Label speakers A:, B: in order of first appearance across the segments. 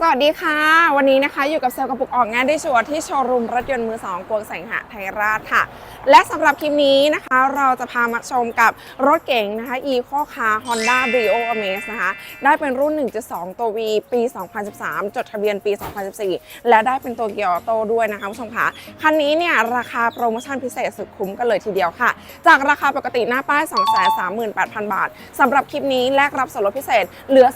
A: สวัสดีค่ะ วันนี้นะคะอยู่กับเซลล์กระปุกออกงานได้ชัวร์ที่โชว์รูมรถยนต์มือสองกวงแสงหะไทยราชค่ะ และสำหรับคลิปนี้นะคะเราจะพามาชมกับรถเก๋งนะคะ Eco Car Honda Brio Amaze นะคะ ได้เป็นรุ่น 1.2 ตัว V ปี 2013 จดทะเบียนปี 2014 และได้เป็นตัวเกียร์ออโต้ด้วยนะคะผู้ชมค่ะคันนี้เนี่ยราคาโปรโมชั่นพิเศษสุดคุ้มกันเลยทีเดียวค่ะ จากราคาปกติหน้าป้าย 238,000 บาทสำหรับคลิปนี้แลกรับส่วนลดพิเศษเหลือ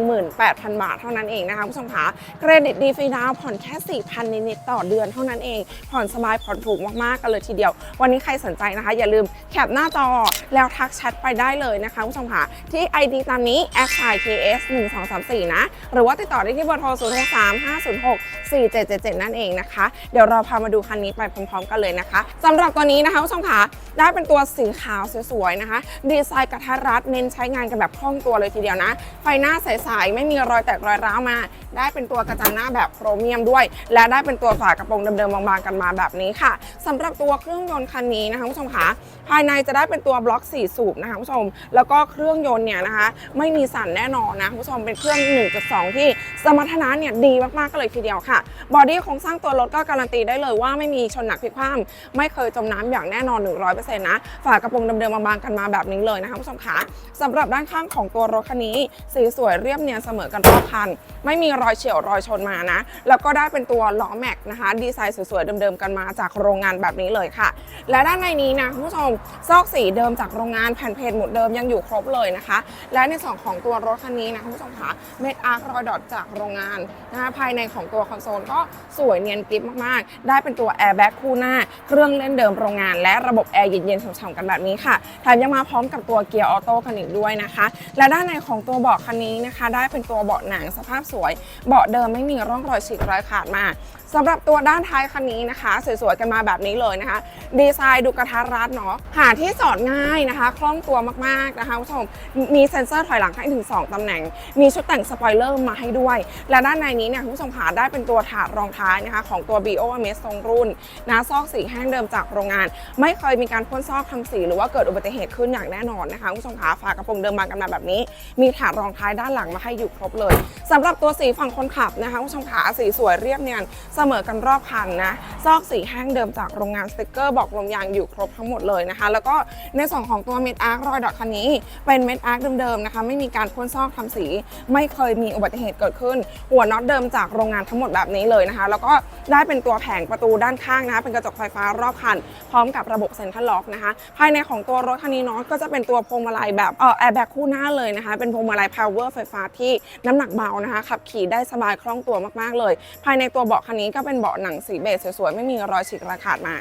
A: 218,000 บาทเท่านั้นเองนะคะผู้ชมคะเครดิตดีฟรีดาวน์ผ่อนแค่ 4,000 นิดๆต่อเดือนเท่านั้นเอง ผ่อนสบายผ่อนถูกมากๆกันเลยทีเดียว วันนี้ใครสนใจนะคะ อย่าลืมแคปหน้าจอแล้วทักแชทไปได้เลยนะคะผู้ชมคะที่ ID ตามนี้ s i k s 1 2 3 4 นะ หรือว่าติดต่อได้ที่เบอร์โทร 0 6 3 5 0 6 4 7 7 7 นั่นเองนะคะ เดี๋ยวเราพามาดูคันนี้ไปพร้อมๆกันเลยนะคะสำหรับตัวนี้นะคะผู้ชมคะได้เป็นตัวสีขาวสวยๆนะคะ ดีไซน์กระทัดรัดเน้นใช้งานกันแบบคล่องตัวเลยทีเดียวนะ ไฟหน้าใสๆไม่มีรอยแตกรอยร้าวมาได้เป็นตัวกระจังหน้าแบบโครเมียมด้วย และได้เป็นตัวฝากระโปรงเดิมๆบางๆกันมาแบบนี้ค่ะสำหรับตัวเครื่องยนต์คันนี้นะคะผู้ชมคะภายในจะได้เป็นตัวบล็อก 4 สูบนะคะผู้ชม แล้วก็เครื่องยนต์เนี่ยนะคะ ไม่มีสั่นแน่นอนนะคุณผู้ชมเป็นเครื่อง 1.2 ที่สมรรถนะเนี่ยดีมากๆกันเลยทีเดียวค่ะ บอดี้โครงสร้างตัวรถก็การันตีได้เลยว่าไม่มีชนหนักพลิกคว่ำไม่เคยจมน้ำอย่างแน่นอน 100%นะฝากระโปรงเดิมๆบางๆกันมาแบบนี้เลยนะคะผู้ชมคะสำหรับด้านข้างของตัวรถคันนี้สีสวยเรียบเนียนเสมอกันรอบคัน ไม่มีรอยเฉียวรอยชนมานะ แล้วก็ได้เป็นตัวล้อแม็กนะคะ ดีไซน์สวยๆ เดิมๆ กันมาจากโรงงานแบบนี้เลยค่ะ และด้านในนี้นะคุณผู้ชมซอกสีเดิมจากโรงงานแผ่นเพจหมุดเดิมยังอยู่ครบเลยนะคะ และในส่วนของตัวรถคันนี้นะคุณผู้ชมค่ะเม็ดอาร์ครอยดอทจากโรงงานนะคะภายในของตัวคอนโซลก็สวยเนียนกริบมากๆ ได้เป็นตัวแอร์แบ็กคู่หน้า เครื่องเล่นเดิมโรงงาน และระบบแอร์เย็นๆฉ่ำๆกันแบบนี้ค่ะแถมยังมาพร้อมกับตัวเกียร์ออโต้กันอีกด้วยนะคะ และด้านในของตัวเบาะคันนี้นะคะ ได้เป็นตัวเบาะหนังสภาพสวยเบาะเดิมไม่มีร่องรอยฉีกรอยขาดมาสำหรับตัวด้านท้ายคันนี้นะคะ สวยๆ กันมาแบบนี้เลยนะคะ ดีไซน์ดูกระทัดรัดเนาะหาที่จอดง่ายนะคะ คล่องตัวมากๆนะคะคุณผู้ชมมีเซ็นเซอร์ถอยหลังให้ถึง 2 ตำแหน่ง มีชุดแต่งสปอยเลอร์มาให้ด้วย และด้านในนี้เนี่ยคุณผู้ชมขาได้เป็นตัวถาดรองท้ายนะคะ ของตัว BO m s ทรงรุ่นนะซอกสีแห้งเดิมจากโรงงาน ไม่เคยมีการพ่นซอกทำสีหรือว่าเกิดอุบัติเหตุขึ้นอย่างแน่นอนนะคะคุณผู้ชมขาฝากระโปรงเดิมบากันมาแบบนี้ มีถาดรองท้ายด้านหลังมาให้อยู่ครบเลยสำหรับตัวัวสีฝั่งคนขับนะคะคุณผู้ชมขาสีสวยเรียบเนียนเสมอกันรอบคันนะซอกสีแห้งเดิมจากโรงงานสติกเกอร์บอกลมยางอยู่ครบทั้งหมดเลยนะคะ แล้วก็ในส่วนของตัวเม็ดอาร์ครอยดอทคันนี้เป็นเม็ดอาร์คเดิมๆนะคะ ไม่มีการพ่นซอกทำสี ไม่เคยมีอุบัติเหตุเกิดขึ้น หัวน็อตเดิมจากโรงงานทั้งหมดแบบนี้เลยนะคะ แล้วก็ได้เป็นตัวแผงประตูด้านข้างนะคะ เป็นกระจกไฟฟ้ารอบคัน พร้อมกับระบบเซ็นทรัลล็อกนะคะ ภายในของตัวรถคันนี้เนาะก็จะเป็นตัวพวงมาลัยแบบเออแอร์แบ็กคู่หน้าเลยนะคะ เป็นพวงมาลัย power ไฟฟ้าที่น้ำหนักเบานะคะขับขี่ได้สบายคล่องตัวมากๆเลย ภายในตัวเบาะคันนี้ก็เป็นเบาะหนังสีเบจสวยๆไม่มีรอยฉีกระขาดมา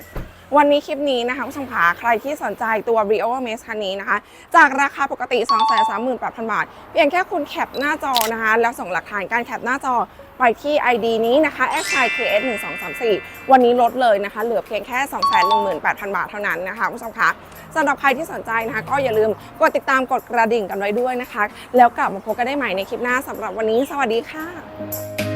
A: วันนี้คลิปนี้นะคะผู้ชมขาใครที่สนใจตัว Rio m a z คันนี้นะคะ จากราคาปกติ 238,000 บาท เพียงแค่คุณแคปหน้าจอนะคะ แล้วส่งหลักฐานการแคปหน้าจอไปที่ ID นี้นะคะ s i k s 1 2 3 4วันนี้ลดเลยนะคะ เหลือเพียงแค่ 218,000 บาทเท่านั้นนะคะผู้ชมคะสำหรับใครที่สนใจนะคะ ก็อย่าลืมกดติดตามกดกระดิ่งกันไว้ด้วยนะคะ แล้วกลับมาพบกันได้ใหม่ในคลิปหน้าสำหรับวันนี้ สวัสดีค่ะ